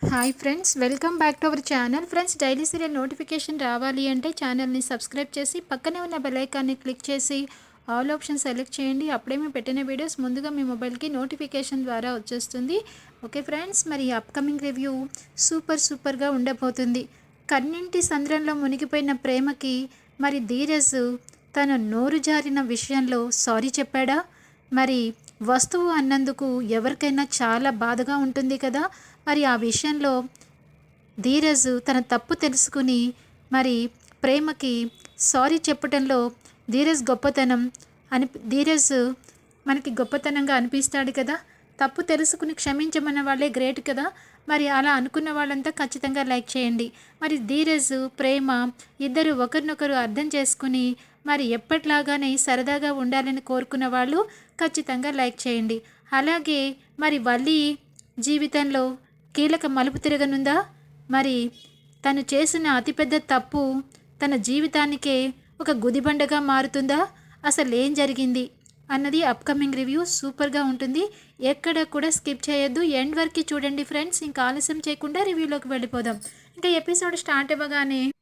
Hi friends welcome back to our channel friends daily serial notification రావాలి అంటే ఛానల్ని subscribe చేసి పక్కనే ఉన్న బెలైకాన్ని క్లిక్ చేసి ఆల్ ఆప్షన్ సెలెక్ట్ చేయండి. అప్పుడే మేము పెట్టిన వీడియోస్ ముందుగా మీ మొబైల్కి నోటిఫికేషన్ ద్వారా వచ్చేస్తుంది. ఓకే ఫ్రెండ్స్ మరి అప్కమింగ్ రివ్యూ సూపర్ సూపర్గా ఉండబోతుంది. కన్నింటి సంద్రంలో మునిగిపోయిన ప్రేమకి మరి ధీరజ్ తన నోరు జారిన విషయంలో సారీ చెప్పాడా? మరి వస్తువు అన్నందుకు ఎవరికైనా చాలా బాధగా ఉంటుంది కదా? మరి ఆ విషయంలో ధీరజ్ తన తప్పు తెలుసుకుని మరి ప్రేమకి సారీ చెప్పటంలో ధీరజ్ గొప్పతనం అని ధీరజ్ మనకి గొప్పతనంగా అనిపిస్తాడు కదా. తప్పు తెలుసుకుని క్షమించమన్న వాళ్ళే గ్రేట్ కదా. మరి అలా అనుకున్న వాళ్ళంతా ఖచ్చితంగా లైక్ చేయండి. మరి ధీరజ్ ప్రేమ ఇద్దరు ఒకరినొకరు అర్థం చేసుకుని మరి ఎప్పట్లాగానే సరదాగా ఉండాలని కోరుకున్న వాళ్ళు ఖచ్చితంగా లైక్ చేయండి. అలాగే మరి వల్లి జీవితంలో కీలక మలుపు తిరగనుందా? మరి తను చేసిన అతిపెద్ద తప్పు తన జీవితానికే ఒక గుదిబండగా మారుతుందా? అసలు ఏం జరిగింది? అన్నది అప్కమింగ్ రివ్యూ సూపర్గా ఉంటుంది. ఎక్కడ కూడా స్కిప్ చేయొద్దు. ఎండ్ వరకు చూడండి ఫ్రెండ్స్. ఇంకా ఆలస్యం చేయకుండా రివ్యూలోకి వెళ్ళిపోదాం. ఇంకా ఎపిసోడ్ స్టార్ట్ అవ్వగానే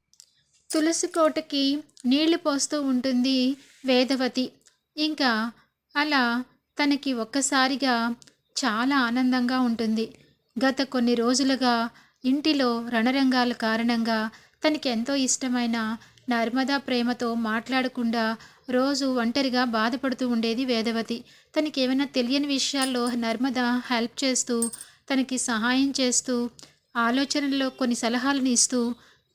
తులసి కోటకి నీళ్ళు పోస్తూ ఉంటుంది వేదవతి. ఇంకా అలా తనకి ఒక్కసారిగా చాలా ఆనందంగా ఉంటుంది. గత కొన్ని రోజులుగా ఇంటిలో రణరంగాల కారణంగా తనకి ఎంతో ఇష్టమైన నర్మదా ప్రేమతో మాట్లాడకుండా రోజు ఒంటరిగా బాధపడుతూ ఉండేది వేదవతి. తనకి ఏమైనా తెలియని విషయాల్లో నర్మద హెల్ప్ చేస్తూ తనకి సహాయం చేస్తూ ఆలోచనల్లో కొన్ని సలహాలను ఇస్తూ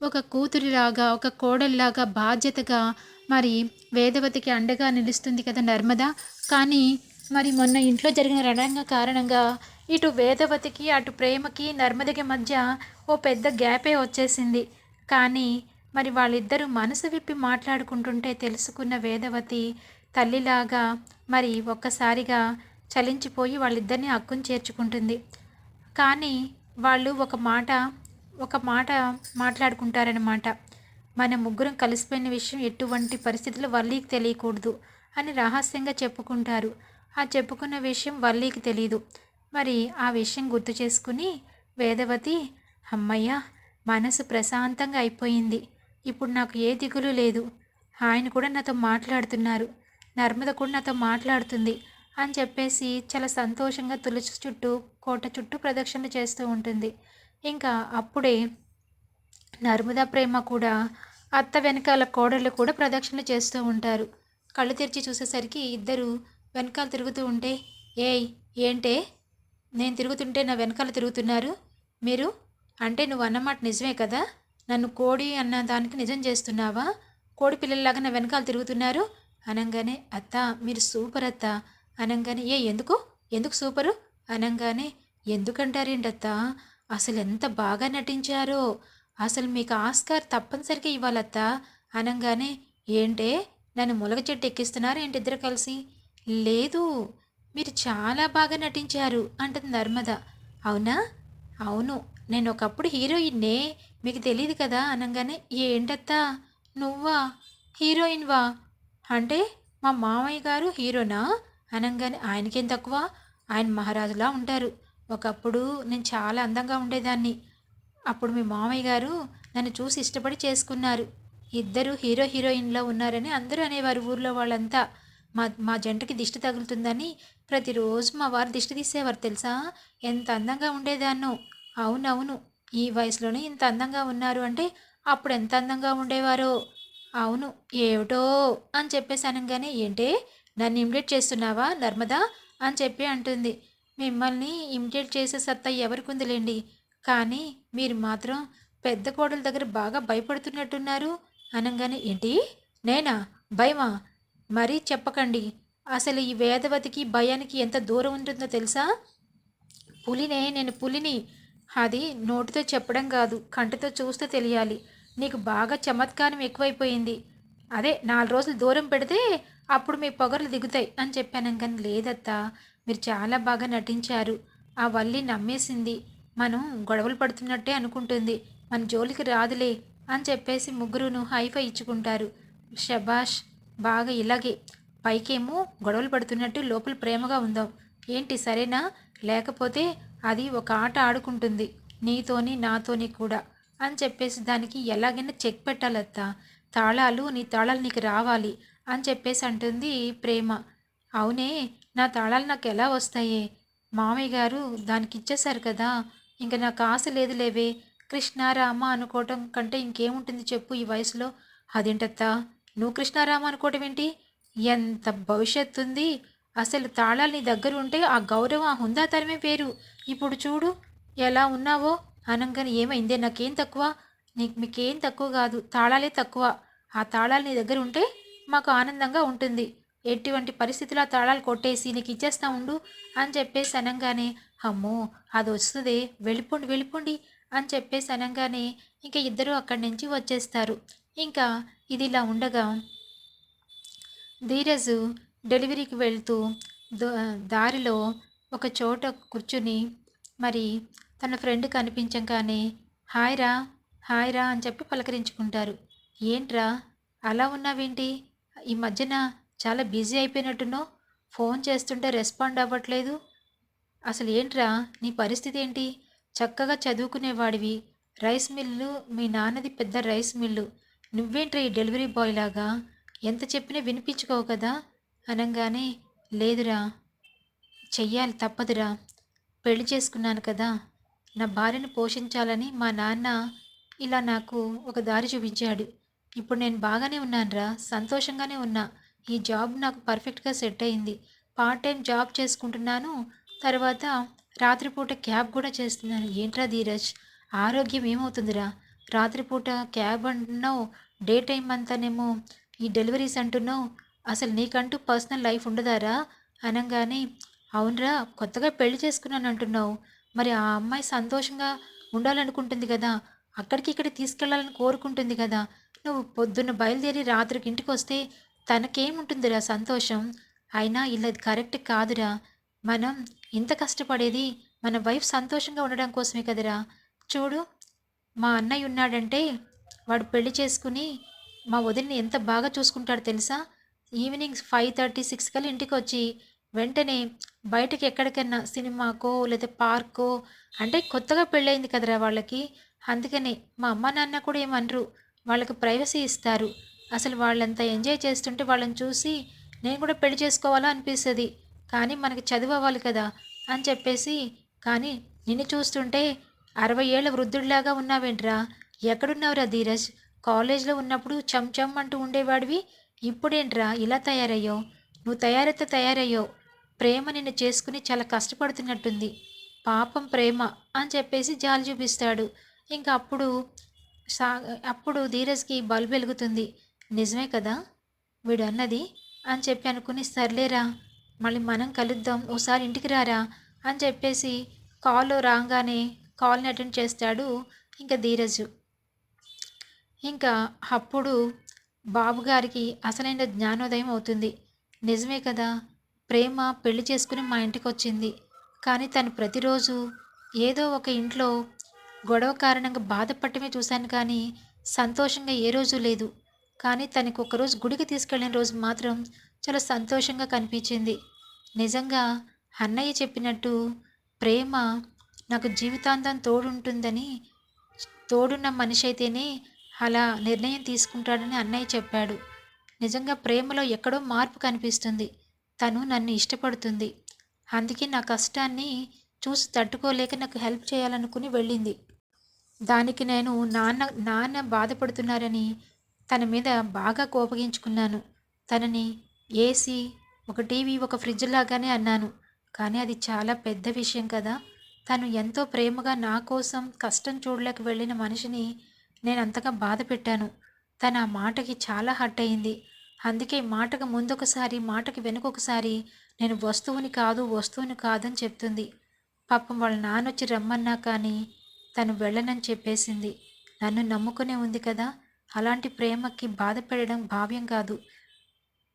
ఒక కూతురిలాగా ఒక కోడల్లాగా బాధ్యతగా మరి వేదవతికి అండగా నిలుస్తుంది కదా నర్మద. కానీ మరి మొన్న ఇంట్లో జరిగిన రణంగా కారణంగా ఇటు వేదవతికి అటు ప్రేమకి నర్మదకి మధ్య ఓ పెద్ద గ్యాపే వచ్చేసింది. కానీ మరి వాళ్ళిద్దరూ మనసు విప్పి మాట్లాడుకుంటుంటే తెలుసుకున్న వేదవతి తల్లిలాగా మరి ఒక్కసారిగా చలించిపోయి వాళ్ళిద్దరిని హక్కును చేర్చుకుంటుంది. కానీ వాళ్ళు ఒక మాట ఒక మాట మాట్లాడుకుంటారనమాట మన ముగ్గురం కలిసిపోయిన విషయం ఎటువంటి పరిస్థితుల్లో వల్లీకి తెలియకూడదు అని రహస్యంగా చెప్పుకుంటారు. ఆ చెప్పుకున్న విషయం వల్లీకి తెలియదు మరి ఆ విషయం గుర్తు చేసుకుని వేదవతి అమ్మయ్య మనసు ప్రశాంతంగా అయిపోయింది. ఇప్పుడు నాకు ఏ దిగులు లేదు. ఆయన కూడా నాతో మాట్లాడుతున్నారు. నర్మద కూడా నాతో మాట్లాడుతుంది అని చెప్పేసి చాలా సంతోషంగా తులసి చుట్టూ కోట చుట్టూ ప్రదక్షిణ చేస్తూ ఉంటుంది. ఇంకా అప్పుడే నర్మదా ప్రేమ కూడా అత్త వెనకాల కోడళ్ళు కూడా ప్రదక్షిణ చేస్తూ ఉంటారు. కళ్ళు తెరిచి చూసేసరికి ఇద్దరు వెనకాల తిరుగుతూ ఉంటే ఏయ్ ఏంటే? నేను తిరుగుతుంటే నా వెనకాల తిరుగుతున్నారు. మీరు? అంటే నువ్వు అన్నమాట నిజమే కదా? నన్ను కోడి అన్న దానికి నిజం చేస్తున్నావా? కోడి పిల్లల్లాగా నా వెనకాల తిరుగుతున్నారు? అనగానే అత్త మీరు సూపర్ అత్త. అనగానే ఏ ఎందుకు? ఎందుకు సూపరు? అనగానే ఎందుకంటారేంటత్త? అసలు ఎంత బాగా నటించారో. అసలు మీకు ఆస్కార్ తప్పనిసరిగా ఇవ్వాలత్త. అనగానే ఏంటే? నన్ను ములగ చెట్టు ఎక్కిస్తున్నారు ఏంటి ఇద్దరు కలిసి? లేదు. మీరు చాలా బాగా నటించారు అంటుంది నర్మద. అవునా? అవును. నేను ఒకప్పుడు హీరోయిన్నే. మీకు తెలియదు కదా అనగానే. ఏంటత్తా? నువ్వా? హీరోయిన్వా? అంటే మా మామయ్య గారు హీరోనా? అనగానే. ఆయనకేం తక్కువ? ఆయన మహారాజులా ఉంటారు. ఒకప్పుడు నేను చాలా అందంగా ఉండేదాన్ని. అప్పుడు మీ మామయ్య గారు నన్ను చూసి ఇష్టపడి చేసుకున్నారు. ఇద్దరు హీరో హీరోయిన్లో ఉన్నారని అందరూ అనేవారు ఊర్లో వాళ్ళంతా. మా మా జంటకి దిష్టి తగులుతుందని ప్రతిరోజు మా వారు దిష్టి తీసేవారు తెలుసా? ఎంత అందంగా ఉండేదాన్నో. అవునవును ఈ వయసులోనే ఇంత అందంగా ఉన్నారు అంటే అప్పుడు ఎంత అందంగా ఉండేవారో. అవును ఏమిటో అని చెప్పేసి అనగానే ఏంటే నన్ను ఇమిటేట్ చేస్తున్నావా నర్మదా? అని చెప్పి అంటుంది. మిమ్మల్ని ఇమిటేట్ చేసే సత్తా ఎవరికి ఉందిలేండి కానీ మీరు మాత్రం పెద్ద కోడల దగ్గర బాగా భయపడుతున్నట్టున్నారు. అనగానే ఏంటి? నేనా? భయమా? మరీ చెప్పకండి. అసలు ఈ వేదవతికి భయానికి ఎంత దూరం ఉంటుందో తెలుసా? పులినే నేను పులిని. అది నోటితో చెప్పడం కాదు కంటితో చూస్తే తెలియాలి. నీకు బాగా చమత్కారం ఎక్కువైపోయింది. అదే నాలుగు రోజులు దూరం పెడితే అప్పుడు మీ పొగర్లు దిగుతాయి అని చెప్పాను కానీ లేదత్తా. మీరు చాలా బాగా నటించారు. ఆ వల్లి నమ్మేసింది. మనం గొడవలు పడుతున్నట్టే అనుకుంటుంది. మన జోలికి రాదులే అని చెప్పేసి ముగ్గురును హైఫై ఇచ్చుకుంటారు. షబాష్ బాగా ఇలాగే పైకేమో గొడవలు పడుతున్నట్టు లోపల ప్రేమగా ఉందాం. ఏంటి సరేనా? లేకపోతే అది ఒక ఆట ఆడుకుంటుంది. నీతోని నాతోని కూడా. అని చెప్పేసి దానికి ఎలాగైనా చెక్ పెట్టాలత్త. తాళాలు నీ తాళాలు నీకు రావాలి అని చెప్పేసి అంటుంది ప్రేమ. అవునే నా తాళాలు నాకు ఎలా వస్తాయే? మామయ్య గారు దానికి ఇచ్చేశారు కదా. ఇంకా నాకు ఆశ లేదు లేవే. కృష్ణారామ అనుకోవటం కంటే ఇంకేముంటుంది చెప్పు ఈ వయసులో? అదేంటత్తా? నువ్వు కృష్ణారామ అనుకోవటం ఏంటి ఎంత భవిష్యత్తు ఉంది అసలు తాళాలు నీ దగ్గర ఉంటే ఆ గౌరవం ఆ హుందాతనమే పేరు ఇప్పుడు చూడు ఎలా ఉన్నావో? అనగానే ఏమైందే? నాకేం తక్కువ? నీకు మీకేం తక్కువ కాదు. తాళాలే తక్కువ. ఆ తాళాలు నీ దగ్గర ఉంటే మాకు ఆనందంగా ఉంటుంది. ఎటువంటి పరిస్థితుల్లో ఆ తాళాలు కొట్టేసి నీకు ఇచ్చేస్తా ఉండు అని చెప్పేసి అనగానే అమ్మో అది వస్తుంది. వెళ్ళిపోండి వెళ్ళిపోండి అని చెప్పేసి అనగానే ఇంకా ఇద్దరు అక్కడి నుంచి వచ్చేస్తారు. ఇంకా ఇది ఇలా ఉండగా ధీరజు డెలివరీకి వెళ్తూ దారిలో ఒక చోట కూర్చుని మరి తన ఫ్రెండ్ కనిపించగానే హాయ్ రా హాయ్ రా అని చెప్పి పలకరించుకుంటారు. ఏంట్రా అలా ఉన్నావేంటి? ఈ మధ్యన చాలా బిజీ అయిపోయినట్టున్నావు. ఫోన్ చేస్తుంటే రెస్పాండ్ అవ్వట్లేదు. అసలు ఏంట్రా నీ పరిస్థితి ఏంటి? చక్కగా చదువుకునేవాడివి. రైస్ మిల్లు మీ నాన్నది పెద్ద రైస్ మిల్లు. నువ్వేంట్రా ఈ డెలివరీ బాయ్ లాగా? ఎంత చెప్పినా వినిపించుకోవు కదా? అనగానే లేదురా. చెయ్యాలి తప్పదురా. పెళ్ళి చేసుకున్నాను కదా. నా భార్యను పోషించాలని మా నాన్న ఇలా నాకు ఒక దారి చూపించాడు. ఇప్పుడు నేను బాగానే ఉన్నానురా. సంతోషంగానే ఉన్నా. ఈ జాబ్ నాకు పర్ఫెక్ట్గా సెట్ అయింది. పార్ట్ టైం జాబ్ చేసుకుంటున్నాను. తర్వాత రాత్రిపూట క్యాబ్ కూడా చేస్తున్నాను. ఏంట్రా ధీరజ్? ఆరోగ్యం ఏమవుతుందిరా? రాత్రిపూట క్యాబ్ అంటున్నావు డే టైం అంతానేమో ఈ డెలివరీస్ అంటున్నావు. అసలు నీకంటూ పర్సనల్ లైఫ్ ఉండదారా? అనగానే అవునరా కొత్తగా పెళ్ళి చేసుకున్నాను అంటున్నావు. మరి ఆ అమ్మాయి సంతోషంగా ఉండాలనుకుంటుంది కదా అక్కడికి ఇక్కడ తీసుకెళ్ళాలని కోరుకుంటుంది కదా. నువ్వు పొద్దున్న బయలుదేరి రాత్రికి ఇంటికి వస్తే తనకేముంటుందిరా సంతోషం? అయినా ఇలా కరెక్ట్ కాదురా. మనం ఇంత కష్టపడేది మన వైఫ్ సంతోషంగా ఉండడం కోసమే కదరా. చూడు మా అన్నయ్య ఉన్నాడంటే వాడు పెళ్ళి చేసుకుని మా వదిలిని ఎంత బాగా చూసుకుంటాడు తెలుసా? ఈవినింగ్ ఫైవ్ థర్టీ సిక్స్ కల్లా ఇంటికి వచ్చి వెంటనే బయటకి ఎక్కడికైనా సినిమాకో లేదా పార్కో అంటే కొత్తగా పెళ్ళయింది కదరా వాళ్ళకి. అందుకనే మా అమ్మ నాన్న కూడా ఏమనరు. వాళ్ళకి ప్రైవసీ ఇస్తారు. అసలు వాళ్ళంతా ఎంజాయ్ చేస్తుంటే వాళ్ళని చూసి నేను కూడా పెళ్ళి చేసుకోవాలా అనిపిస్తుంది. కానీ మనకి చదువు అవ్వాలి కదా అని చెప్పేసి కానీ నిన్ను చూస్తుంటే అరవై ఏళ్ళ వృద్ధుడిలాగా ఉన్నావేంట్రా? ఎక్కడున్నావురా ధీరజ్? కాలేజ్లో ఉన్నప్పుడు చంచం అంటూ ఉండేవాడివి. ఇప్పుడేంట్రా ఇలా తయారయ్యో నువ్వు తయారైతే తయారయ్యో ప్రేమ నిన్ను చేసుకుని చాలా కష్టపడుతున్నట్టుంది. పాపం ప్రేమ అని చెప్పేసి జాలి చూపిస్తాడు. ఇంకా అప్పుడు సా అప్పుడు ధీరజ్కి బల్బు వెలుగుతుంది నిజమే కదా? వీడు అన్నది అని చెప్పి అనుకుని సర్లేరా మళ్ళీ మనం కలుద్దాం ఓసారి ఇంటికి రారా అని చెప్పేసి కాల్ రాగానే కాల్ని అటెండ్ చేస్తాడు ఇంకా ధీరజు. ఇంకా అప్పుడు బాబుగారికి అసలైన జ్ఞానోదయం అవుతుంది. నిజమే కదా ప్రేమ పెళ్ళి చేసుకుని మా ఇంటికి వచ్చింది. కానీ తను ప్రతిరోజు ఏదో ఒక ఇంట్లో గొడవ కారణంగా బాధపడటమే చూశాను కానీ సంతోషంగా ఏ రోజు లేదు. కానీ తనకు ఒకరోజు గుడికి తీసుకెళ్ళిన రోజు మాత్రం చాలా సంతోషంగా కనిపించింది. నిజంగా అన్నయ్య చెప్పినట్టు ప్రేమ నాకు జీవితాంతం తోడుంటుందని తోడున్న మనిషి అయితేనే అలా నిర్ణయం తీసుకుంటాడని అన్నయ్య చెప్పాడు. నిజంగా ప్రేమలో ఎక్కడో మార్పు కనిపిస్తుంది. తను నన్ను ఇష్టపడుతుంది. అందుకే నా కష్టాన్ని చూసి తట్టుకోలేక నాకు హెల్ప్ చేయాలనుకుని వెళ్ళింది. దానికి నేను నాన్న నాన్న బాధపడుతున్నారని తన మీద బాగా కోపగించుకున్నాను. తనని ఏసీ ఒక టీవీ ఒక ఫ్రిడ్జ్ లాగానే అన్నాను. కానీ అది చాలా పెద్ద విషయం కదా. తను ఎంతో ప్రేమగా నా కోసం కష్టం చూడలేక వెళ్ళిన మనిషిని నేను అంతగా బాధ పెట్టాను. తను ఆ మాటకి చాలా హట్ అయింది. అందుకే మాటకు ముందొకసారి మాటకి వెనుకొకసారి నేను వస్తువుని కాదు వస్తువుని కాదని చెప్తుంది. పాపం వాళ్ళ నాన్నొచ్చి రమ్మన్నా కానీ తను వెళ్ళనని చెప్పేసింది. నన్ను నమ్ముకునే ఉంది కదా? అలాంటి ప్రేమకి బాధపడడం భావ్యం కాదు.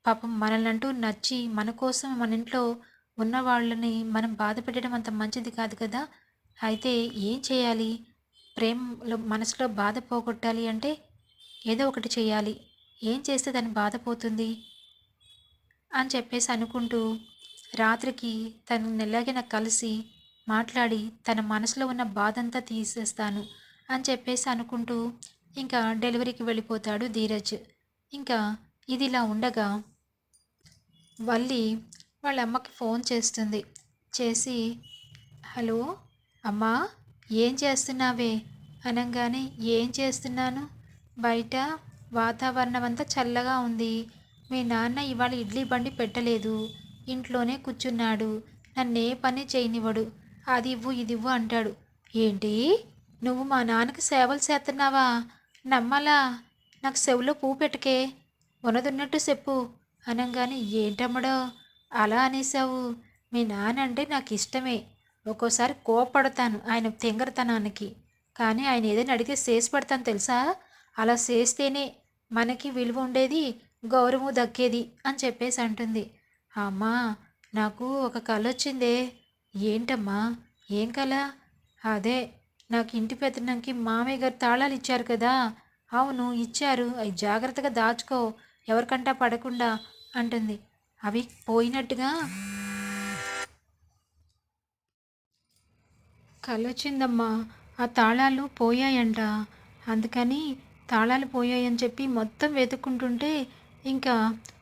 పాపం మనల్నంటూ నచ్చి మన కోసం మన ఇంట్లో ఉన్న వాళ్ళని మనం బాధపెట్టడం అంత మంచిది కాదు కదా? అయితే ఏం చేయాలి? ప్రేమలో మనసులో బాధ పోగొట్టాలి అంటే ఏదో ఒకటి చేయాలి. ఏం చేస్తే దాన్ని బాధపోతుంది అని చెప్పేసి అనుకుంటూ రాత్రికి తను నెల్లగిన కలిసి మాట్లాడి తన మనసులో ఉన్న బాధంతా తీసేస్తాను అని చెప్పేసి అనుకుంటూ ఇంకా డెలివరీకి వెళ్ళిపోతాడు ధీరజ్. ఇంకా ఇది ఇలా ఉండగా వల్లి వాళ్ళ అమ్మకి ఫోన్ చేస్తుంది. చేసి హలో అమ్మా ఏం చేస్తున్నావే? అనగానే ఏం చేస్తున్నాను? బయట వాతావరణం అంతా చల్లగా ఉంది. మీ నాన్న ఇవాళ ఇడ్లీ బండి పెట్టలేదు. ఇంట్లోనే కూర్చున్నాడు. నన్నే పని చేయనివ్వడు. అది ఇవ్వు ఇది ఇవ్వు అంటాడు. ఏంటి? నువ్వు మా నాన్నకి సేవలు చేస్తున్నావా? నమ్మలా? నాకు సెవులో పువ్వు పెట్టకే. ఉన్నదున్నట్టు చెప్పు. అనగానే ఏంటమ్మడో? అలా అనేసావు. మీ నాన్న అంటే నాకు ఇష్టమే ఒక్కోసారి కోపడతాను ఆయన తెంగరతనానికి. కానీ ఆయన ఏదైనా అడిగితే చేసి పెడతాను తెలుసా? అలా చేస్తేనే మనకి విలువ ఉండేది గౌరవం దక్కేది అని చెప్పేసి అంటుంది. అమ్మా నాకు ఒక కళ వచ్చిందే. ఏంటమ్మా? ఏం కళ అదే నాకు ఇంటి పెత్తనానికి మామయ్య గారు తాళాలు ఇచ్చారు కదా. అవును ఇచ్చారు. అవి జాగ్రత్తగా దాచుకో. ఎవరికంటా పడకుండా అంటుంది. అవి పోయినట్టుగా. కలొచ్చిందమ్మా. ఆ తాళాలు పోయాయంట. అందుకని తాళాలు పోయాయని చెప్పి మొత్తం వెతుక్కుంటుంటే ఇంకా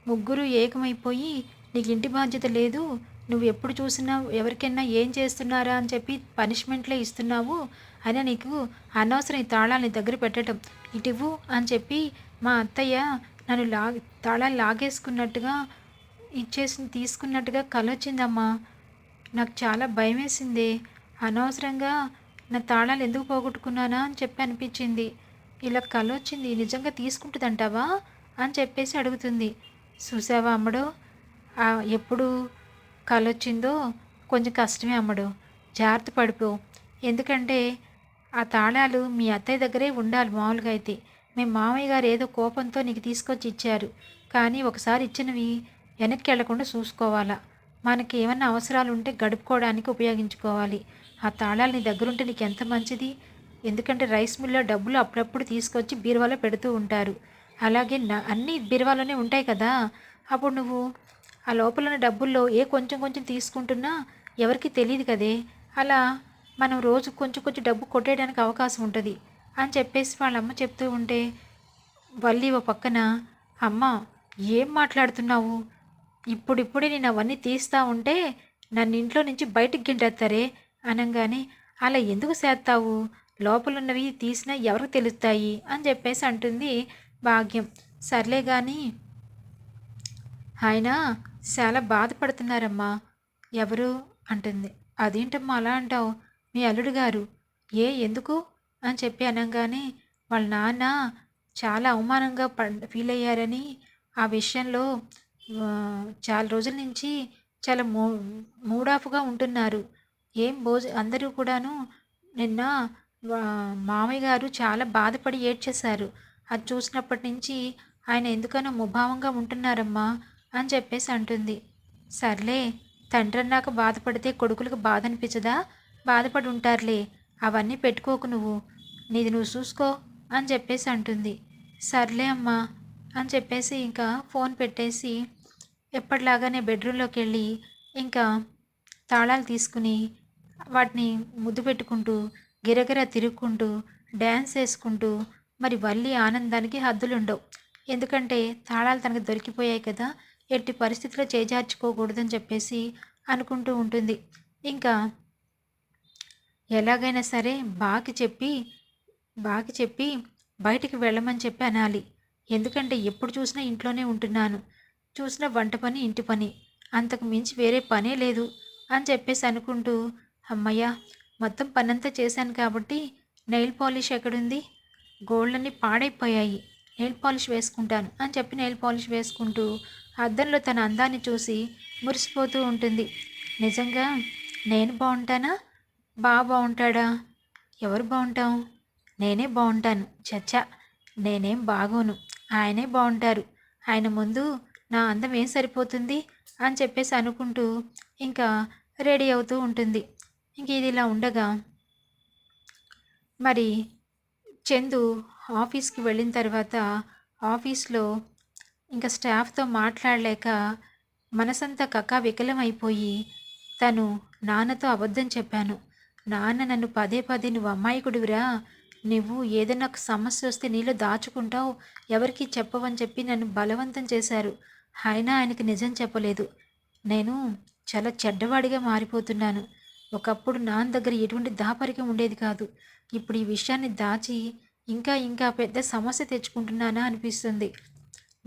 ముగ్గురు ఏకమైపోయి నీకు ఇంటి బాధ్యత లేదు. నువ్వు ఎప్పుడు చూసినా ఎవరికైనా ఏం చేస్తున్నారా అని చెప్పి పనిష్మెంట్లే ఇస్తున్నావు అయినా నీకు అనవసరం ఈ తాళాలని దగ్గర పెట్టడం ఇటివ్వు అని చెప్పి మా అత్తయ్య నన్ను లా తాళాలు లాగేసుకున్నట్టుగా ఇచ్చేసి తీసుకున్నట్టుగా కలొచ్చిందమ్మా. నాకు చాలా భయం వేసింది అనవసరంగా నా తాళాలు ఎందుకు పోగొట్టుకున్నానా అని చెప్పి అనిపించింది. ఇలా కలొచ్చింది నిజంగా తీసుకుంటుందంటావా అని చెప్పేసి అడుగుతుంది. చూసావా అమ్మడు? ఎప్పుడు కలొచ్చిందో కొంచెం కష్టమే అమ్మడు. జాగ్రత్త పడిపో. ఎందుకంటే ఆ తాళాలు మీ అత్తయ్య దగ్గరే ఉండాలి మామూలుగా అయితే. మీ మామయ్య గారు ఏదో కోపంతో నీకు తీసుకొచ్చి ఇచ్చారు. కానీ ఒకసారి ఇచ్చినవి వెనక్కి వెళ్ళకుండా చూసుకోవాలా. మనకి ఏమన్నా అవసరాలు ఉంటే గడుపుకోవడానికి ఉపయోగించుకోవాలి. ఆ తాళాలు నీ దగ్గరుంటే నీకు ఎంత మంచిది? ఎందుకంటే రైస్ మిల్లో డబ్బులు అప్పుడప్పుడు తీసుకొచ్చి బీరువాలో పెడుతూ ఉంటారు. అలాగే అన్ని బీరువాలోనే ఉంటాయి కదా. అప్పుడు నువ్వు ఆ లోపల ఉన్న డబ్బుల్లో ఏ కొంచెం కొంచెం తీసుకుంటున్నా ఎవరికి తెలియదు కదే. అలా మనం రోజు కొంచెం కొంచెం డబ్బు కొట్టేయడానికి అవకాశం ఉంటుంది. అని చెప్పేసి వాళ్ళ అమ్మ చెప్తూ ఉంటే వల్లి ఓ పక్కన అమ్మ ఏం మాట్లాడుతున్నావు? ఇప్పుడిప్పుడే నేను అవన్నీ తీస్తా ఉంటే నన్ను ఇంట్లో నుంచి బయటికి గింటేస్తారే అనగానే అలా ఎందుకు చేస్తావు లోపలున్నవి తీసినా ఎవరికి తెలుస్తాయి అని చెప్పేసి అంటుంది భాగ్యం. సర్లే కానీ ఆయన చాలా బాధపడుతున్నారమ్మా. ఎవరు? అంటుంది. అదేంటమ్మా అలా అంటావు? మీ అల్లుడు గారు. ఏ ఎందుకు? అని చెప్పి అనగానే వాళ్ళ నాన్న చాలా అవమానంగా ఫీల్ అయ్యారని ఆ విషయంలో చాలా రోజుల నుంచి చాలా మూ మూడాఫ్గా ఉంటున్నారు. ఏం భోజ అందరూ కూడాను నిన్న మామయ్య గారు చాలా బాధపడి ఏడ్చేశారు. అది చూసినప్పటి నుంచి ఆయన ఎందుకనో ముభావంగా ఉంటున్నారమ్మా అని చెప్పేసి అంటుంది. సర్లే తండ్రి అన్నాక బాధపడితే కొడుకులకు బాధ అనిపించదా బాధపడి ఉంటారులే అవన్నీ పెట్టుకోకు నువ్వు. నీది నువ్వు చూసుకో అని చెప్పేసి అంటుంది. సర్లే అమ్మా అని చెప్పేసి ఇంకా ఫోన్ పెట్టేసి ఎప్పటిలాగానే బెడ్రూమ్లోకి వెళ్ళి ఇంకా తాళాలు తీసుకుని వాటిని ముద్దు పెట్టుకుంటూ గిరగిర తిరుక్కుంటూ డ్యాన్స్ వేసుకుంటూ మరి వల్లి ఆనందానికి హద్దులుండవు. ఎందుకంటే తాళాలు తనకు దొరికిపోయాయి కదా ఎట్టి పరిస్థితిలో చేజార్చుకోకూడదని చెప్పేసి అనుకుంటూ ఉంటుంది. ఇంకా ఎలాగైనా సరే బాకి చెప్పి బాకి చెప్పి బయటికి వెళ్ళమని చెప్పి అనాలి. ఎందుకంటే ఎప్పుడు చూసినా ఇంట్లోనే ఉంటున్నాను. చూసిన వంట పని ఇంటి పని. అంతకు మించి వేరే పనే లేదు అని చెప్పేసి అనుకుంటూ అమ్మయ్య మొత్తం పనంతా చేశాను కాబట్టి నెయిల్ పాలిష్ ఎక్కడుంది? గోల్డ్లన్నీ పాడైపోయాయి. నెయిల్ పాలిష్ వేసుకుంటాను అని చెప్పి నెయిల్ పాలిష్ వేసుకుంటూ అద్దంలో తన అందాన్ని చూసి మురిసిపోతూ ఉంటుంది. నిజంగా నేను బాగుంటానా? బాగా బాగుంటాడా? ఎవరు బాగుంటాం? నేనే బాగుంటాను చచ్చా. నేనేం బాగోను. ఆయనే బాగుంటారు. ఆయన ముందు నా అందం ఏం సరిపోతుంది? అని చెప్పేసి అనుకుంటూ ఇంకా రెడీ అవుతూ ఉంటుంది. ఇంక ఇది ఇలా ఉండగా మరి చందు ఆఫీస్కి వెళ్ళిన తర్వాత ఆఫీస్లో ఇంకా స్టాఫ్తో మాట్లాడలేక మనసంతా కక్కా వికలమైపోయి తను నాన్నతో అబద్ధం చెప్పాను. నాన్న నన్ను పదే పదే నువ్వు అమ్మాయికుడివిరా? నువ్వు ఏదైనా ఒక సమస్య వస్తే నీళ్ళు దాచుకుంటావు? ఎవరికి చెప్పవని చెప్పి నన్ను బలవంతం చేశారు. అయినా ఆయనకి నిజం చెప్పలేదు. నేను చాలా చెడ్డవాడిగా మారిపోతున్నాను. ఒకప్పుడు నాన్న దగ్గర ఎటువంటి దాపరికం ఉండేది కాదు. ఇప్పుడు ఈ విషయాన్ని దాచి ఇంకా ఇంకా పెద్ద సమస్య తెచ్చుకుంటున్నానా అనిపిస్తుంది.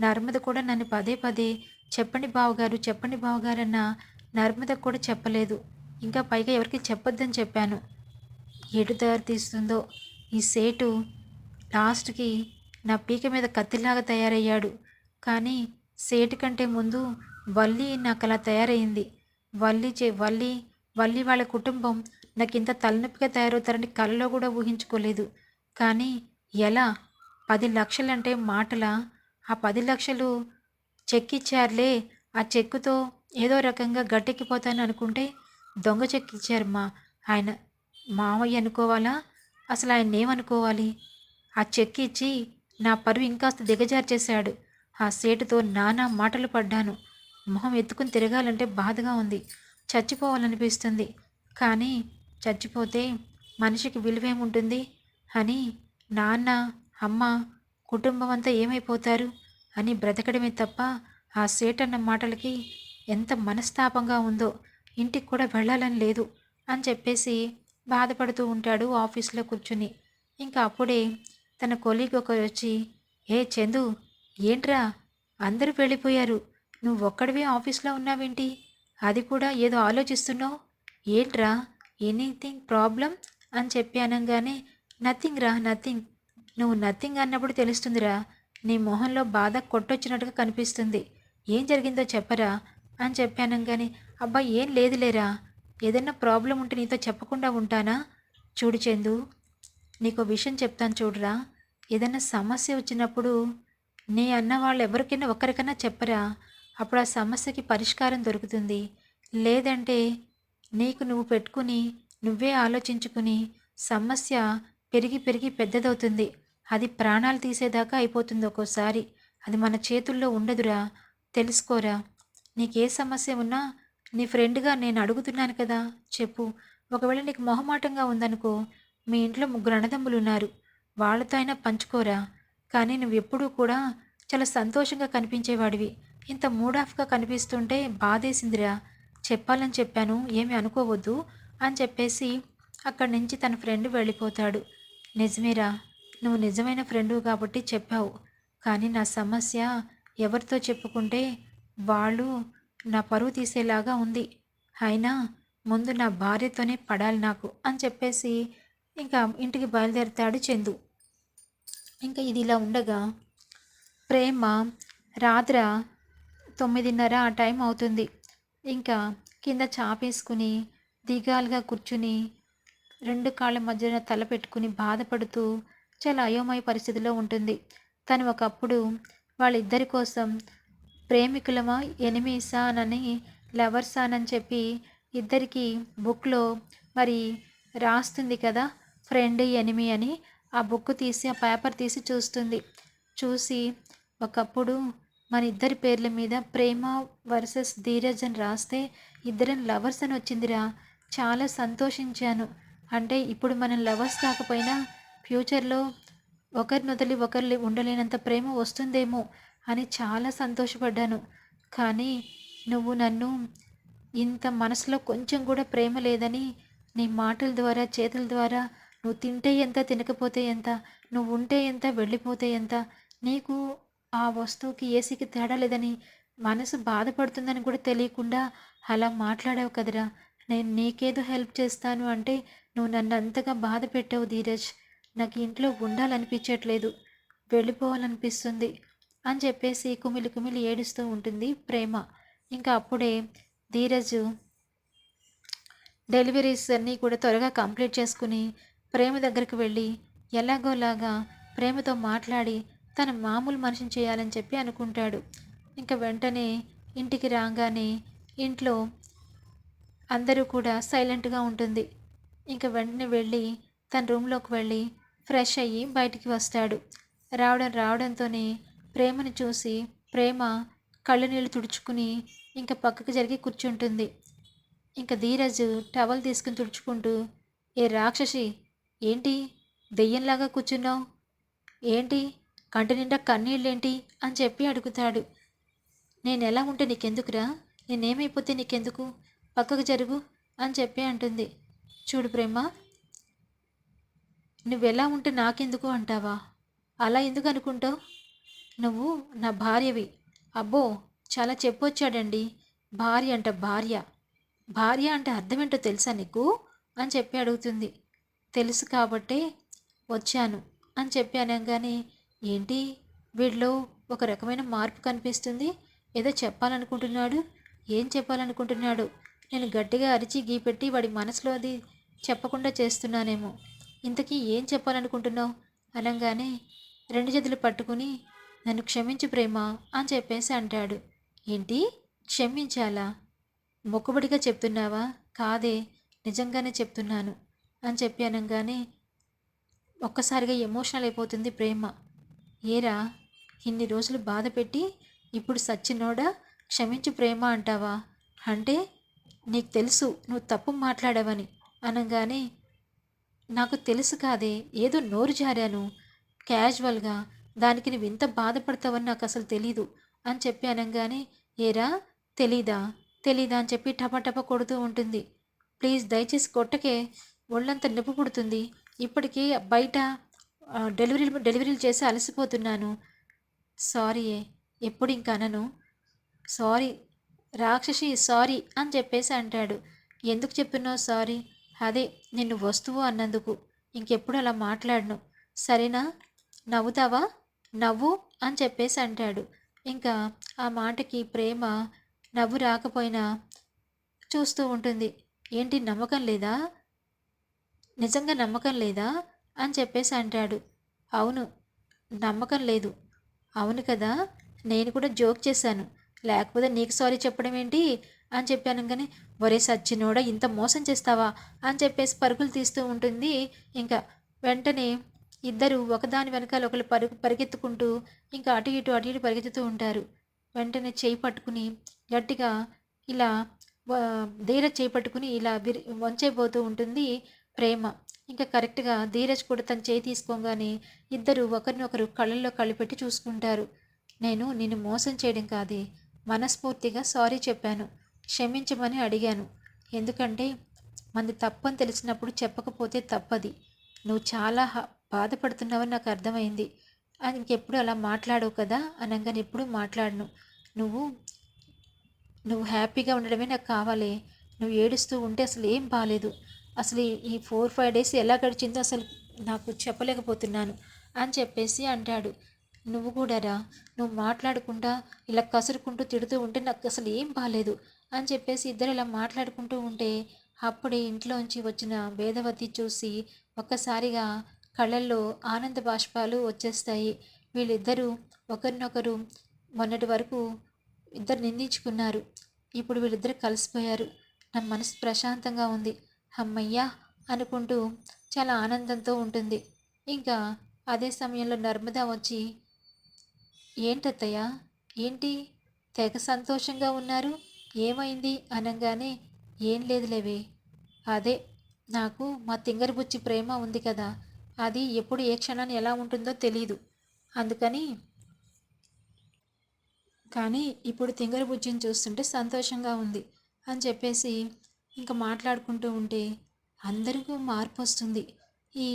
నర్మద కూడా నన్ను పదే పదే చెప్పండి బావగారు చెప్పండి బావగారు అన్న నర్మద కూడా చెప్పలేదు. ఇంకా పైగా ఎవరికి చెప్పొద్దని చెప్పాను. ఎటు దారి తీస్తుందో. ఈ సేటు లాస్ట్కి నా పీక మీద కత్తిలాగా తయారయ్యాడు. కానీ సేటు కంటే ముందు వల్లి నాకు అలా తయారైంది. వల్లి చే వల్లి వల్లి వాళ్ళ కుటుంబం నాకు ఇంత తలనొప్పిగా తయారవుతారని కలలో కూడా ఊహించుకోలేదు. కానీ ఎలా? పది లక్షలంటే మాటల? ఆ పది లక్షలు చెక్ ఇచ్చారులే ఆ చెక్కుతో ఏదో రకంగా గట్టెక్కిపోతాను అనుకుంటే దొంగ చెక్ ఇచ్చారు మా ఆయన మావయ్య అనుకోవాలా? అసలు ఆయన ఏమనుకోవాలి ఆ చెక్ ఇచ్చి నా పరువు ఇంకాస్త దిగజారు చేశాడు ఆ సేటుతో నానా మాటలు పడ్డాను. మొహం ఎత్తుకుని తిరగాలంటే బాధగా ఉంది. చచ్చిపోవాలనిపిస్తుంది. కానీ చచ్చిపోతే మనిషికి విలువేముంటుంది? అని నాన్న అమ్మ కుటుంబం అంతా ఏమైపోతారు? అని బ్రతకడమే తప్ప ఆ సేటన్న మాటలకి ఎంత మనస్తాపంగా ఉందో ఇంటికి కూడా వెళ్ళాలని లేదు అని చెప్పేసి బాధపడుతూ ఉంటాడు ఆఫీస్లో కూర్చుని. ఇంకా అప్పుడే తన కొలీగ్ ఒకరు వచ్చి ఏ చందు ఏంట్రా? అందరూ వెళ్ళిపోయారు. నువ్వు ఒక్కడివే ఆఫీస్లో ఉన్నావేంటి? అది కూడా ఏదో ఆలోచిస్తున్నావు? ఏంట్రా? ఎనీథింగ్ ప్రాబ్లం అని చెప్పి అనగానే నథింగ్ రా నథింగ్. నువ్వు నథింగ్ అన్నప్పుడు తెలుస్తుందిరా. నీ మొహంలో బాధ కొట్టొచ్చినట్టుగా కనిపిస్తుంది. ఏం జరిగిందో చెప్పరా? అని చెప్పానంగానే అబ్బా ఏం లేదులేరా. ఏదైనా ప్రాబ్లం ఉంటే నీతో చెప్పకుండా ఉంటానా? చూడు చందు నీకు విషయం చెప్తాను చూడరా. ఏదైనా సమస్య వచ్చినప్పుడు నీ అన్న వాళ్ళు ఎవరికైనా ఒకరికైనా చెప్పరా? అప్పుడు ఆ సమస్యకి పరిష్కారం దొరుకుతుంది. లేదంటే నీకు నువ్వు పెట్టుకుని నువ్వే ఆలోచించుకుని సమస్య పెరిగి పెరిగి పెద్దదవుతుంది. అది ప్రాణాలు తీసేదాకా అయిపోతుంది ఒక్కోసారి. అది మన చేతుల్లో ఉండదురా. తెలుసుకోరా? నీకే సమస్య ఉన్నా నీ ఫ్రెండ్గా నేను అడుగుతున్నాను కదా? చెప్పు. ఒకవేళ నీకు మొహమాటంగా ఉందనుకో మీ ఇంట్లో ముగ్గురు అన్నదమ్ములు ఉన్నారు. వాళ్ళతో అయినా పంచుకోరా? కానీ నువ్వు ఎప్పుడూ కూడా చాలా సంతోషంగా కనిపించేవాడివి. ఇంత మూడ్ ఆఫ్గా కనిపిస్తుంటే బాధేసిందిరా. చెప్పాలని చెప్పాను ఏమి అనుకోవద్దు అని చెప్పేసి అక్కడి నుంచి తన ఫ్రెండ్ వెళ్ళిపోతాడు. నిజమేరా నువ్వు నిజమైన ఫ్రెండు కాబట్టి చెప్పావు. కానీ నా సమస్య ఎవరితో చెప్పుకుంటే వాళ్ళు నా పరువు తీసేలాగా ఉంది. అయినా ముందు నా భార్యతోనే పడాలి నాకు అని చెప్పేసి ఇంకా ఇంటికి బయలుదేరుతాడు చందు. ఇంకా ఇది ఇలా ఉండగా ప్రేమ రాత్ర తొమ్మిదిన్నర ఆ టైం అవుతుంది. ఇంకా కింద చాపేసుకుని దిగాలుగా కూర్చుని రెండు కాళ్ళ మధ్యన తల పెట్టుకుని బాధపడుతూ చాలా అయోమయ పరిస్థితిలో ఉంటుంది. తను ఒకప్పుడు వాళ్ళిద్దరి కోసం ప్రేమికులమా ఎనిమీసా అని లవర్సా అని చెప్పి ఇద్దరికి బుక్లో మరి రాస్తుంది కదా ఫ్రెండ్ ఎనిమి అని ఆ బుక్ తీసి ఆ పేపర్ తీసి చూస్తుంది. చూసి ఒకప్పుడు మన ఇద్దరి పేర్ల మీద ప్రేమ వర్సెస్ ధీరజ్ అని రాస్తే ఇద్దరం లవర్స్ అని వచ్చిందిరా. చాలా సంతోషించాను. అంటే ఇప్పుడు మనం లవర్స్ కాకపోయినా ఫ్యూచర్లో ఒకరిని వదిలి ఒకరు ఉండలేనంత ప్రేమ వస్తుందేమో అని చాలా సంతోషపడ్డాను. కానీ నువ్వు నన్ను ఇంత మనసులో కొంచెం కూడా ప్రేమ లేదని నీ మాటల ద్వారా చేతుల ద్వారా నువ్వు తింటే ఎంత తినకపోతే ఎంత నువ్వు ఉంటే ఎంత వెళ్ళిపోతే ఎంత నీకు ఆ వస్తువుకి ఏసీకి తేడా లేదని మనసు బాధపడుతుందని కూడా తెలియకుండా అలా మాట్లాడావు కదరా. నేను నీకేదో హెల్ప్ చేస్తాను అంటే నువ్వు నన్ను అంతగా బాధ పెట్టావు ధీరజ్. నాకు ఇంట్లో ఉండాలనిపించట్లేదు వెళ్ళిపోవాలనిపిస్తుంది అని చెప్పేసి కుమిలి కుమిలి ఏడుస్తూ ఉంటుంది ప్రేమ. ఇంకా అప్పుడే ధీరజ్ డెలివరీస్ అన్నీ కూడా త్వరగా కంప్లీట్ చేసుకుని ప్రేమ దగ్గరికి వెళ్ళి ఎలాగోలాగా ప్రేమతో మాట్లాడి తన మామూలు మనిషిని చేయాలని చెప్పి అనుకుంటాడు. ఇంకా వెంటనే ఇంటికి రాగానే ఇంట్లో అందరూ కూడా సైలెంట్గా ఉంటుంది. ఇంకా వెంటనే వెళ్ళి తన రూమ్లోకి వెళ్ళి ఫ్రెష్ అయ్యి బయటికి వస్తాడు. రావడం రావడంతోనే ప్రేమను చూసి ప్రేమ కళ్ళు నీళ్ళు తుడుచుకుని ఇంకా పక్కకు జరిగి కూర్చుంటుంది. ఇంకా ధీరజ్ టవల్ తీసుకుని తుడుచుకుంటూ ఏ రాక్షసి ఏంటి? దెయ్యంలాగా కూర్చున్నావు? ఏంటి? కంటి నిండా కన్నీళ్ళేంటి? అని చెప్పి అడుగుతాడు. నేను ఎలా ఉంటే నీకెందుకురా? నేనేమైపోతే నీకెందుకు? పక్కకు జరుగు అని చెప్పి అంటుంది. చూడు ప్రేమ నువ్వెలా ఉంటే నాకెందుకు అంటావా? అలా ఎందుకు అనుకుంటావు? నువ్వు నా భార్యవి. అబ్బో చాలా చెప్పొచ్చాడండి. భార్య అంట భార్య. భార్య అంటే అర్థమేంటో తెలుసా నీకు? అని చెప్పి అడుగుతుంది. తెలుసు కాబట్టే వచ్చాను అని చెప్పి అనగానే ఏంటి? వీడిలో ఒక రకమైన మార్పు కనిపిస్తుంది. ఏదో చెప్పాలనుకుంటున్నాడు. ఏం చెప్పాలనుకుంటున్నాడు? నేను గట్టిగా అరిచి గీపెట్టి వాడి మనసులో అది చెప్పకుండా చేస్తున్నానేమో. ఇంతకీ ఏం చెప్పాలనుకుంటున్నావు? అనగానే రెండు చేతులు పట్టుకుని నన్ను క్షమించు ప్రేమ అని చెప్పేసి అంటాడు. ఏంటి? క్షమించాలా? మొక్కుబడిగా చెప్తున్నావా? కాదే నిజంగానే చెప్తున్నాను. అని చెప్పి అనగానే ఒక్కసారిగా ఎమోషనల్ అయిపోతుంది ప్రేమ. ఏరా ఇన్ని రోజులు బాధ పెట్టి ఇప్పుడు సచ్చినోడా క్షమించు ప్రేమ అంటావా? అంటే నీకు తెలుసు నువ్వు తప్పు మాట్లాడావని అనగానే నాకు తెలుసు కాదే ఏదో నోరు జారాను. క్యాజువల్గా దానికి నువ్వు ఇంత బాధపడతావని నాకు అసలు తెలీదు అని చెప్పి అనగానే ఏరా తెలీదా? తెలీదా అని చెప్పి టపటప కొడుతూ ఉంటుంది. ప్లీజ్ దయచేసి కొట్టకే ఒళ్ళంతా నొప్పి పుడుతుంది. ఇప్పటికీ బయట డెలివరీలు డెలివరీలు చేసి అలసిపోతున్నాను. సారీ ఎప్పుడు ఇంకా అనను. సారీ రాక్షసి సారీ అని చెప్పేసి అంటాడు. ఎందుకు చెప్తున్నావు సారీ? అదే నిన్ను వస్తువు అన్నందుకు. ఇంకెప్పుడు అలా మాట్లాడను. సరేనా? నవ్వుతావా? నవ్వు అని చెప్పేసి అంటాడు. ఇంకా ఆ మాటకి ప్రేమ నవ్వు రాకపోయినా చూస్తూ ఉంటుంది. ఏంటి నమ్మకం లేదా? నిజంగా నమ్మకం లేదా? అని చెప్పేసి అంటాడు. అవును నమ్మకం లేదు. అవును కదా నేను కూడా జోక్ చేశాను. లేకపోతే నీకు సారీ చెప్పడం ఏంటి? అని చెప్పాను కానీ ఒరే సచ్చినోడా ఇంత మోసం చేస్తావా? అని చెప్పేసి పరుగులు తీస్తూ ఉంటుంది. ఇంకా వెంటనే ఇద్దరు ఒకదాని వెనకాల ఒకరు పరుగు పరిగెత్తుకుంటూ ఇంకా అటు ఇటు అటు ఇటు పరిగెత్తుతూ ఉంటారు. వెంటనే చేయి పట్టుకుని గట్టిగా ఇలా ధీర చేయి పట్టుకుని ఇలా విరి వంచైపోతూ ఉంటుంది. ప్రేమ. ఇంకా కరెక్ట్గా ధీరజ్ కూడా తన చేయి తీసుకోగానే ఇద్దరు ఒకరినొకరు కళ్ళల్లో కళ్ళు పెట్టి చూసుకుంటారు. నేను నిన్ను మోసం చేయడం కాదే మనస్ఫూర్తిగా సారీ చెప్పాను క్షమించమని అడిగాను. ఎందుకంటే మంది తప్పని తెలిసినప్పుడు చెప్పకపోతే తప్పది. నువ్వు చాలా బాధపడుతున్నావని నాకు అర్థమైంది. అది ఇంకెప్పుడు అలా మాట్లాడవు కదా అనగానే ఎప్పుడు మాట్లాడను. నువ్వు నువ్వు హ్యాపీగా ఉండడమే నాకు కావాలి. నువ్వు ఏడుస్తూ ఉంటే అసలు ఏం బాగాలేదు అసలు ఈ- ఫోర్ ఫైవ్ డేస్ ఎలా గడిచిందో అసలు నాకు చెప్పలేకపోతున్నాను అని చెప్పేసి అంటాడు. నువ్వు కూడా రా నువ్వు మాట్లాడకుండా ఇలా కసురుకుంటూ తిడుతూ ఉంటే నాకు అసలు ఏం బాగాలేదు అని చెప్పేసి ఇద్దరు ఇలా మాట్లాడుకుంటూ ఉంటే అప్పుడే ఇంట్లోంచి వచ్చిన వేదవతి చూసి ఒక్కసారిగా కళ్ళల్లో ఆనంద బాష్పాలు వచ్చేస్తాయి. వీళ్ళిద్దరూ ఒకరినొకరు మొన్నటి వరకు ఇద్దరు నిందించుకున్నారు. ఇప్పుడు వీళ్ళిద్దరు కలిసిపోయారు. నా మనసు ప్రశాంతంగా ఉంది. అమ్మయ్యా అనుకుంటూ చాలా ఆనందంతో ఉంటుంది. ఇంకా అదే సమయంలో నర్మదా వచ్చి ఏంటత్తయ్య? ఏంటి? తెగ సంతోషంగా ఉన్నారు? ఏమైంది? అనగానే ఏం లేదులేవే. అదే నాకు మా తింగరబుచ్చి ప్రేమ ఉంది కదా. అది ఎప్పుడు ఏ క్షణాన్ని ఎలా ఉంటుందో తెలియదు అందుకని కానీ ఇప్పుడు తింగరబుజ్జిని చూస్తుంటే సంతోషంగా ఉంది అని చెప్పేసి ఇంకా మాట్లాడుకుంటూ ఉంటే అందరికీ మార్పు వస్తుంది ఈ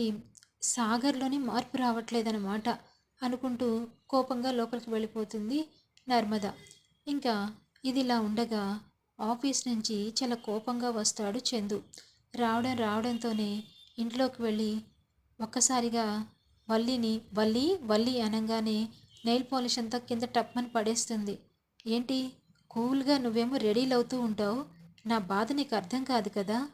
సాగర్లోని మార్పు రావట్లేదన్నమాట అనుకుంటూ కోపంగా లోపలికి వెళ్ళిపోతుంది నర్మద. ఇంకా ఇదిలా ఉండగా ఆఫీస్ నుంచి చాలా కోపంగా వస్తాడు చందు. రావడం రావడంతోనే ఇంట్లోకి వెళ్ళి ఒక్కసారిగా వల్లిని వల్లి వల్లి అనగానే నెయిల్ పాలిష్ అంతా కింద టప్మని పడేస్తుంది. ఏంటి? కూల్గా నువ్వేమో రెడీలు అవుతూ ఉంటావు. నా బాధ నీకు అర్థం కాదు కదా?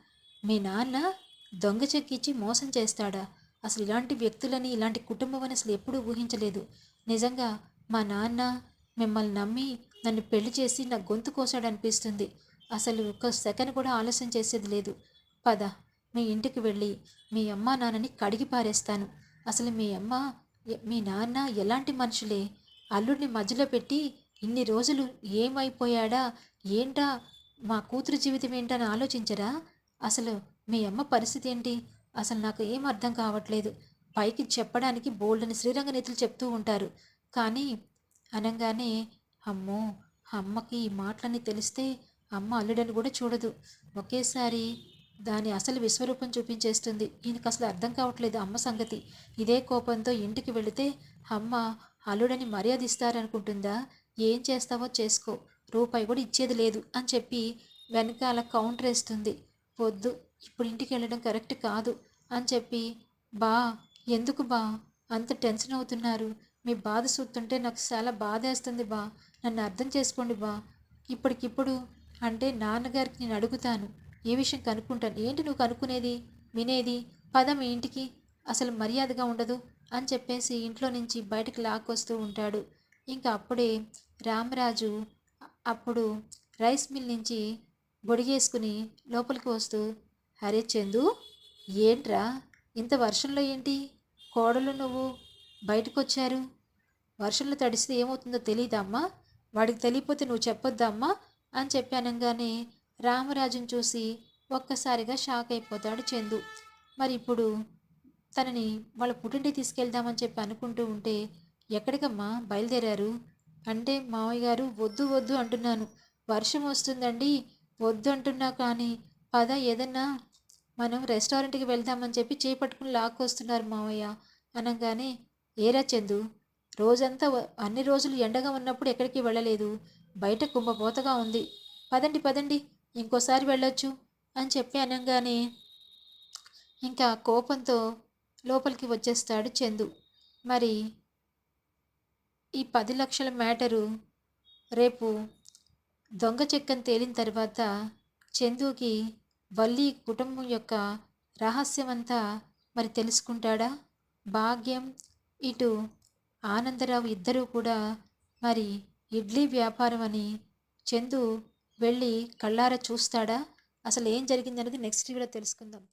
మీ నాన్న దొంగ చెక్కిచ్చి మోసం చేస్తాడా? అసలు ఇలాంటి వ్యక్తులని ఇలాంటి కుటుంబం అని అసలు ఎప్పుడూ ఊహించలేదు. నిజంగా మా నాన్న మిమ్మల్ని నమ్మి నన్ను పెళ్ళి చేసి నా గొంతు కోసాడనిపిస్తుంది. అసలు ఒక్క సెకండ్ కూడా ఆలస్యం చేసేది లేదు. పద మీ ఇంటికి వెళ్ళి మీ అమ్మ నాన్నని కడిగి పారేస్తాను. అసలు మీ అమ్మ మీ నాన్న ఎలాంటి మనుషులే? అల్లుడిని మధ్యలో పెట్టి ఇన్ని రోజులు ఏమైపోయాడా? ఏంటా మా కూతురు జీవితం ఏంటని ఆలోచించరా? అసలు మీ అమ్మ పరిస్థితి ఏంటి? అసలు నాకు ఏం అర్థం కావట్లేదు. పైకి చెప్పడానికి బోల్డని శ్రీరంగనేతులు చెప్తూ ఉంటారు. కానీ అనగానే అమ్మో అమ్మకి ఈ మాటలన్నీ తెలిస్తే అమ్మ అల్లుడని కూడా చూడదు. ఒకేసారి దాని అసలు విశ్వరూపం చూపించేస్తుంది. ఈయనకు అసలు అర్థం కావట్లేదు అమ్మ సంగతి. ఇదే కోపంతో ఇంటికి వెళితే అమ్మ అల్లుడని మర్యాద ఇస్తారనుకుంటుందా ఏం చేస్తావో చేసుకో. రూపాయి కూడా ఇచ్చేది లేదు అని చెప్పి వెనకాల కౌంటర్ వేస్తుంది. వద్దు ఇప్పుడు ఇంటికి వెళ్ళడం కరెక్ట్ కాదు అని చెప్పి బా ఎందుకు బా? అంత టెన్షన్ అవుతున్నారు. మీ బాధ చూస్తుంటే నాకు చాలా బాధేస్తుంది బా. నన్ను అర్థం చేసుకోండి బా. ఇప్పటికిప్పుడు అంటే నాన్నగారికి నేను అడుగుతాను ఏ విషయం కనుక్కుంటాను. ఏంటి నువ్వు కనుక్కునేది? వినేది? పద మీ ఇంటికి. అసలు మర్యాదగా ఉండదు. అని చెప్పేసి ఇంట్లో నుంచి బయటకు లాక్కొస్తూ ఉంటాడు. ఇంకా అప్పుడే రామరాజు అప్పుడు రైస్ మిల్ నుంచి బొడిగేసుకుని లోపలికి వస్తూ అరే చందు ఏంట్రా? ఇంత వర్షంలో ఏంటి? కోడలు నువ్వు బయటకు వచ్చారు వర్షంలో తడిస్తే ఏమవుతుందో తెలియదమ్మా వాడికి తెలియపోతే నువ్వు చెప్పొద్దమ్మా అని చెప్పి అనగానే రామరాజుని చూసి ఒక్కసారిగా షాక్ అయిపోతాడు చందు. మరి ఇప్పుడు తనని వాళ్ళ పుట్టింటికి తీసుకెళ్దామని చెప్పి అనుకుంటూ ఉంటే ఎక్కడికమ్మా? బయలుదేరారు? అంటే మావయ్య గారు వద్దు వద్దు అంటున్నాను. వర్షం వస్తుందండి. వద్దు అంటున్నా కానీ పద ఏదన్నా మనం రెస్టారెంట్కి వెళ్దామని చెప్పి చేపట్టుకుని లాక్కొస్తున్నారు మావయ్య. అనగానే ఏరా చందు రోజంతా అన్ని రోజులు ఎండగా ఉన్నప్పుడు ఎక్కడికి వెళ్ళలేదు. బయట కుంభపోతగా ఉంది. పదండి పదండి ఇంకోసారి వెళ్ళొచ్చు అని చెప్పి అనగానే ఇంకా కోపంతో లోపలికి వచ్చేస్తాడు చందు. మరి ఈ పది లక్షల మ్యాటరు రేపు దొంగ చెక్కని తేలిన తర్వాత చందుకి వల్లి కుటుంబం యొక్క రహస్యమంతా మరి తెలుసుకుంటాడా? భాగ్యం ఇటు ఆనందరావు ఇద్దరూ కూడా మరి ఇడ్లీ వ్యాపారం అని చందు వెళ్ళి కళ్ళారా చూస్తాడా? అసలు ఏం జరిగిందనేది నెక్స్ట్ వీడియో తెలుసుకుందాం.